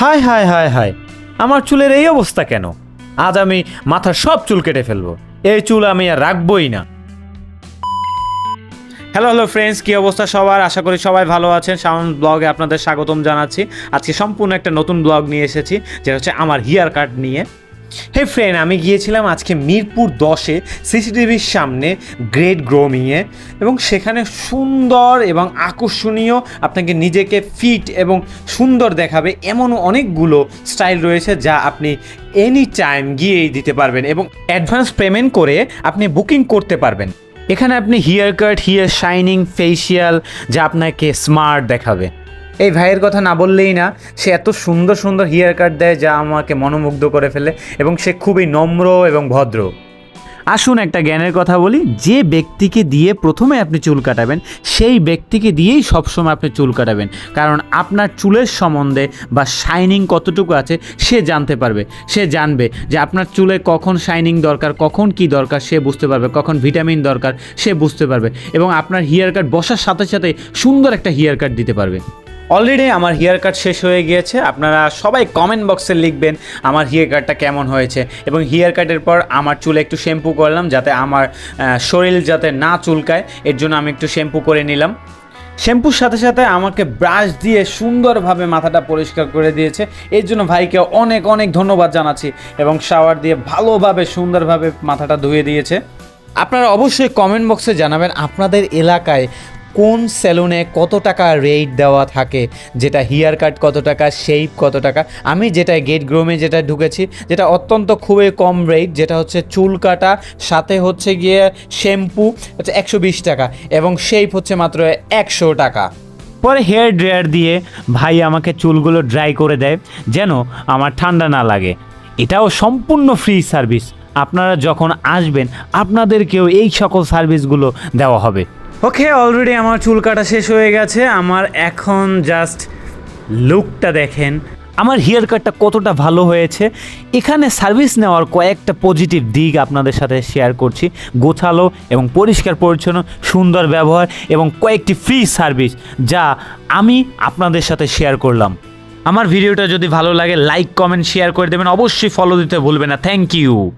হায় হায় হায় হায়, আমার চুলের এই অবস্থা কেন? আজ আমি মাথার সব চুল কেটে ফেলব। এই চুল আমি আর রাখবই না। হ্যালো হ্যালো ফ্রেন্ডস কী অবস্থা সবার? আশা করি সবাই ভালো আছেন। সাউন্ড ব্লগে আপনাদের স্বাগতম জানাচ্ছি। আজকে সম্পূর্ণ একটা নতুন ব্লগ নিয়ে এসেছি, যেটা হচ্ছে আমার হেয়ার কাট নিয়ে। হে ফ্রেন্ড আমি গিয়েছিলাম আজকে মিরপুর দশে সিসিটিভির সামনে গ্রেট গ্রোমিংয়ে এবং সেখানে সুন্দর এবং আকর্ষণীয় আপনাকে নিজেকে ফিট এবং সুন্দর দেখাবে এমন অনেকগুলো স্টাইল রয়েছে যা আপনি এনি টাইম গিয়েই দিতে পারবেন এবং অ্যাডভান্স পেমেন্ট করে আপনি বুকিং করতে পারবেন। এখানে আপনি hair cut hair shining facial যা আপনাকে স্মার্ট দেখাবে। এই ভাইয়ের কথা না বললেই না, সে এত সুন্দর সুন্দর হেয়ার কাট দেয় যা আমাকে মনোমুগ্ধ করে ফেলে এবং সে খুবই নম্র এবং ভদ্র। আসুন একটা জ্ঞানের কথা বলি, যে ব্যক্তিকে দিয়ে প্রথমে আপনি চুল কাটাবেন, সেই ব্যক্তিকে দিয়েই সবসময় আপনি চুল কাটাবেন। কারণ আপনার চুলের সম্বন্ধে বা শাইনিং কতটুকু আছে, সে জানতে পারবে। সে জানবে যে আপনার চুলে কখন শাইনিং দরকার, কখন কি দরকার, সে বুঝতে পারবে। কখন ভিটামিন দরকার, সে বুঝতে পারবে। এবং আপনার হেয়ার কাট বসার সাথে সাথে সুন্দর একটা হেয়ার কাট দিতে পারবে। অলরেডি আমার হেয়ার কাট শেষ হয়ে গিয়েছে। আপনারা সবাই কমেন্ট বক্সে লিখবেন আমার হেয়ার কাটটা কেমন হয়েছে। এবং হেয়ার কাটের পর আমার চুলে একটু শ্যাম্পু করলাম যাতে আমার শরীর যাতে না চুলকায়। এর জন্য আমি একটু শ্যাম্পু করে নিলাম। শ্যাম্পুর সাথে সাথে আমাকে ব্রাশ দিয়ে সুন্দরভাবে মাথাটা পরিষ্কার করে দিয়েছে। এর জন্য ভাইকে অনেক অনেক ধন্যবাদ জানাচ্ছি এবং শাওয়ার দিয়ে ভালোভাবে, সুন্দরভাবে মাথাটা ধুয়ে দিয়েছে। আপনারা অবশ্যই কমেন্ট বক্সে জানাবেন আপনাদের এলাকায় কোন সেলুনে কত টাকা রেট দেওয়া থাকে? যেটা হেয়ার কাট কত টাকা শেপ কত টাকা? আমি যেটা গেট গ্রোমে যেটা ঢুকেছি, যেটা অত্যন্ত খুবই কম রেট যেটা হচ্ছে চুল কাটা, সাথে হচ্ছে গিয়ে শ্যাম্পু হচ্ছে একশো বিশ টাকা এবং শেপ হচ্ছে মাত্র একশো টাকা। পরে হেয়ার ড্রায়ার দিয়ে ভাই আমাকে চুলগুলো ড্রাই করে দেয়, যেন আমার ঠান্ডা না লাগে। এটাও সম্পূর্ণ ফ্রি সার্ভিস আপনারা যখন আসবেন, আপনাদেরকেও এই সকল সার্ভিসগুলো দেওয়া হবে। ওকে অলরেডি আমার চুল কাটা শেষ হয়ে গেছে। আমার এখন জাস্ট লুকটা দেখেন। আমার হেয়ার কাটটা কতটা ভালো হয়েছে? এখানে সার্ভিস নেওয়ার কয়েকটা পজিটিভ দিক আপনাদের সাথে শেয়ার করছি। গোছালো এবং পরিষ্কার, পরিচ্ছন্ন, সুন্দর ব্যবহার এবং কয়েকটি ফ্রি সার্ভিস যা আমি আপনাদের সাথে শেয়ার করলাম। আমার ভিডিওটা যদি ভালো লাগে লাইক কমেন্ট শেয়ার করে দেবেন। অবশ্যই ফলো দিতে ভুলবেন না। Thank you